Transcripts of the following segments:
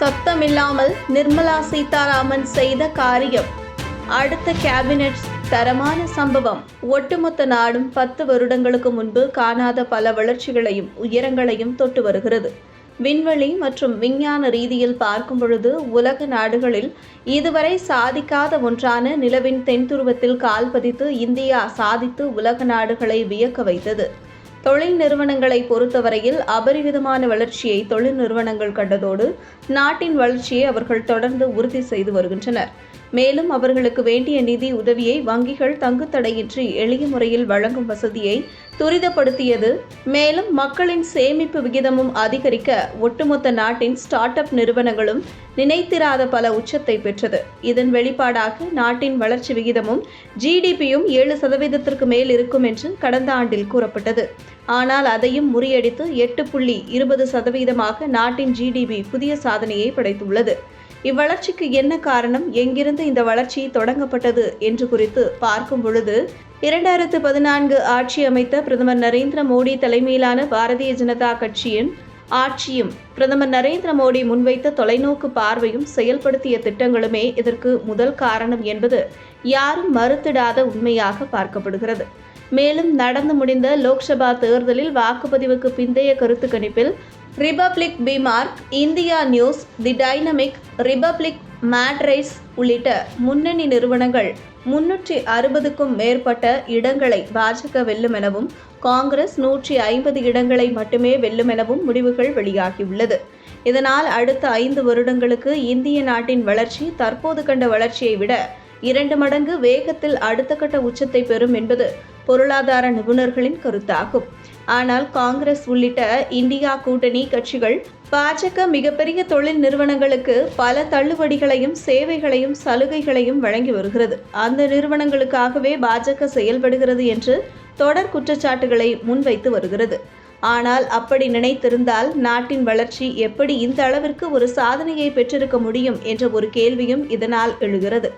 சப்தமில்லாமல் நிர்மலா சீதாராமன் செய்த காரியம். அடுத்த கேபினெட் தரமான சம்பவம். ஒட்டுமொத்த நாடும் பத்து வருடங்களுக்கு முன்பு காணாத பல வளர்ச்சிகளையும் உயரங்களையும் தொட்டு வருகிறது. விண்வெளி மற்றும் விஞ்ஞான ரீதியில் பார்க்கும் பொழுது உலக நாடுகளில் இதுவரை சாதிக்காத ஒன்றான நிலவின் தென்துருவத்தில் கால் பதித்து இந்தியா சாதித்து உலக நாடுகளை வியக்க வைத்தது. தொழில் நிறுவனங்களை பொறுத்தவரையில் அபரிவிதமான வளர்ச்சியை தொழில் நிறுவனங்கள் கண்டதோடு நாட்டின் வளர்ச்சியை அவர்கள் தொடர்ந்து உறுதி செய்து வருகின்றனர். மேலும் அவர்களுக்கு வேண்டிய நிதி உதவியை வங்கிகள் தங்குத்தடையின்றி எளிய முறையில் வழங்கும் வசதியை துரிதப்படுத்தியது. மேலும் மக்களின் சேமிப்பு விகிதமும் அதிகரிக்க ஒட்டுமொத்த நாட்டின் ஸ்டார்ட் அப் நிறுவனங்களும் நினைத்திராத பல உச்சத்தை பெற்றது. இதன் வெளிப்பாடாக நாட்டின் வளர்ச்சி விகிதமும் ஜிடிபியும் ஏழு சதவீதத்திற்கு மேல் இருக்கும் என்று கடந்த ஆண்டில் கூறப்பட்டது. ஆனால் அதையும் முறியடித்து எட்டு புள்ளி இருபது சதவீதமாக நாட்டின் ஜிடிபி புதிய சாதனையை படைத்துள்ளது. இவ்வளர்ச்சிக்கு என்ன காரணம்? எங்கிருந்து இந்த வளர்ச்சி தொடங்கப்பட்டது? என்று குறித்து பார்க்கும் பொழுது இரண்டாயிரத்து பதினான்கு ஆட்சி அமைத்த பிரதமர் நரேந்திர மோடி தலைமையிலான பாரதிய ஜனதா கட்சியின் ஆட்சியும் பிரதமர் நரேந்திர மோடி முன்வைத்த தொலைநோக்கு பார்வையும் செயல்படுத்திய திட்டங்களுமே இதற்கு முதல் காரணம் என்பது யாரும் மறுத்திடாத உண்மையாக பார்க்கப்படுகிறது. மேலும் நடந்து முடிந்த லோக்சபா தேர்தலில் வாக்குப்பதிவுக்கு பிந்தைய கருத்து கணிப்பில் Republic PMARQ India News the dynamic Republic Matrize உள்ளிட்ட முன்னணி நிறுவனங்கள் முன்னூற்றி அறுபதுக்கும் மேற்பட்ட இடங்களை பாஜக வெல்லும் எனவும் காங்கிரஸ் நூற்றி ஐம்பது இடங்களை மட்டுமே வெல்லும் எனவும் முடிவுகள் வெளியாகியுள்ளது. இதனால் அடுத்த ஐந்து வருடங்களுக்கு இந்திய நாட்டின் வளர்ச்சி தற்போது கண்ட வளர்ச்சியை விட இரண்டு மடங்கு வேகத்தில் அடுத்த கட்ட உச்சத்தை பெறும் என்பது பொருளாதார நிபுணர்களின் கருத்தாகும். ஆனால் காங்கிரஸ் உள்ளிட்ட இந்தியா கூட்டணி கட்சிகள் பாஜக மிகப்பெரிய தொழில் நிறுவனங்களுக்கு பல தள்ளுபடிகளையும் சேவைகளையும் சலுகைகளையும் வழங்கி வருகிறது. அந்த நிறுவனங்களுக்காகவே பாஜக செயல்படுகிறது என்று தொடர் குற்றச்சாட்டுகளை முன்வைத்து வருகிறது. ஆனால் அப்படி நினைத்திருந்தால் நாட்டின் வளர்ச்சி எப்படி இந்த அளவிற்கு ஒரு சாதனையை பெற்றிருக்க முடியும் என்ற ஒரு கேள்வியும் இதனால் எழுகிறது.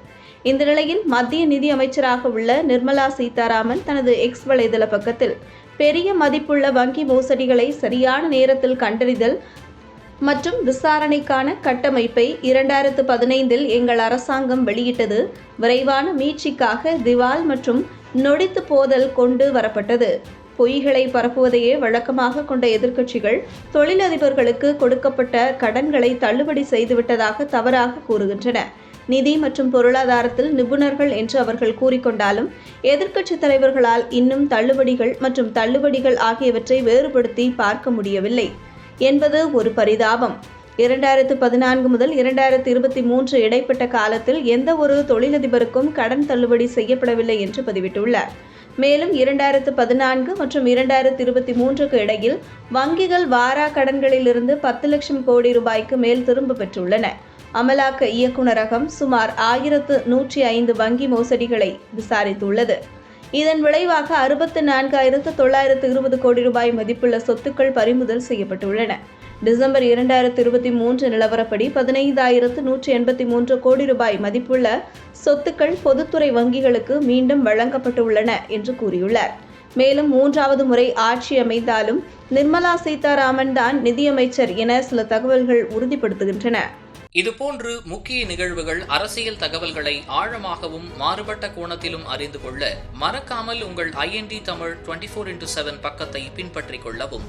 இந்த நிலையில் மத்திய நிதி அமைச்சராக உள்ள நிர்மலா சீதாராமன் தனது எக்ஸ் வலைதள பக்கத்தில் பெரிய மதிப்புள்ள வங்கி மோசடிகளை சரியான நேரத்தில் கண்டறிதல் மற்றும் விசாரணைக்கான கட்டமைப்பை இரண்டாயிரத்து பதினைந்தில் எங்கள் அரசாங்கம் வெளியிட்டது. விரைவான மீட்சிக்காக திவால் மற்றும் நொடித்து போதல் கொண்டு வரப்பட்டது. பொய்களை பரப்புவதையே வழக்கமாக கொண்ட எதிர்க்கட்சிகள் தொழிலதிபர்களுக்கு கொடுக்கப்பட்ட கடன்களை தள்ளுபடி செய்துவிட்டதாக தவறாக கூறுகின்றன. நிதி மற்றும் பொருளாதாரத்தில் நிபுணர்கள் என்று அவர்கள் கூறிக்கொண்டாலும் எதிர்க்கட்சித் தலைவர்களால் இன்னும் தள்ளுபடிகள் மற்றும் தள்ளுபடிகள் ஆகியவற்றை வேறுபடுத்தி பார்க்க முடியவில்லை என்பது ஒரு பரிதாபம். இரண்டாயிரத்து பதினான்கு முதல் இரண்டாயிரத்து இருபத்தி மூன்று இடைப்பட்ட காலத்தில் எந்த ஒரு தொழிலதிபருக்கும் கடன் தள்ளுபடி செய்யப்படவில்லை என்று பதிவிட்டுள்ளார். மேலும் இரண்டாயிரத்து பதினான்கு மற்றும் இரண்டாயிரத்து இருபத்தி மூன்றுக்கு இடையில் வங்கிகள் வாரா கடன்களிலிருந்து பத்து லட்சம் கோடி ரூபாய்க்கு மேல் திரும்ப பெற்றுள்ளன. அமலாக்க இயக்குநரகம் சுமார் ஆயிரத்து நூற்றி ஐந்து வங்கி மோசடிகளை விசாரித்துள்ளது. இதன் விளைவாக அறுபத்து நான்காயிரத்து தொள்ளாயிரத்து இருபது கோடி ரூபாய் மதிப்புள்ள சொத்துக்கள் பறிமுதல் செய்யப்பட்டுள்ளன. டிசம்பர் இரண்டாயிரத்து இருபத்தி மூன்று நிலவரப்படி பதினைந்தாயிரத்து நூற்றி எண்பத்தி மூன்று கோடி ரூபாய் மதிப்புள்ள சொத்துக்கள் பொதுத்துறை வங்கிகளுக்கு மீண்டும் வழங்கப்பட்டுள்ளன என்று கூறியுள்ளார். மேலும் மூன்றாவது முறை ஆட்சி அமைந்தாலும் நிர்மலா சீதாராமன் தான் நிதியமைச்சர் என சில தகவல்கள் உறுதிப்படுத்துகின்றன. இதுபோன்று முக்கிய நிகழ்வுகள் அரசியல் தகவல்களை ஆழமாகவும் மாறுபட்ட கோணத்திலும் அறிந்து கொள்ள மறக்காமல் உங்கள் IND Tamil twenty four into seven பக்கத்தை பின்பற்றிக் கொள்ளவும்.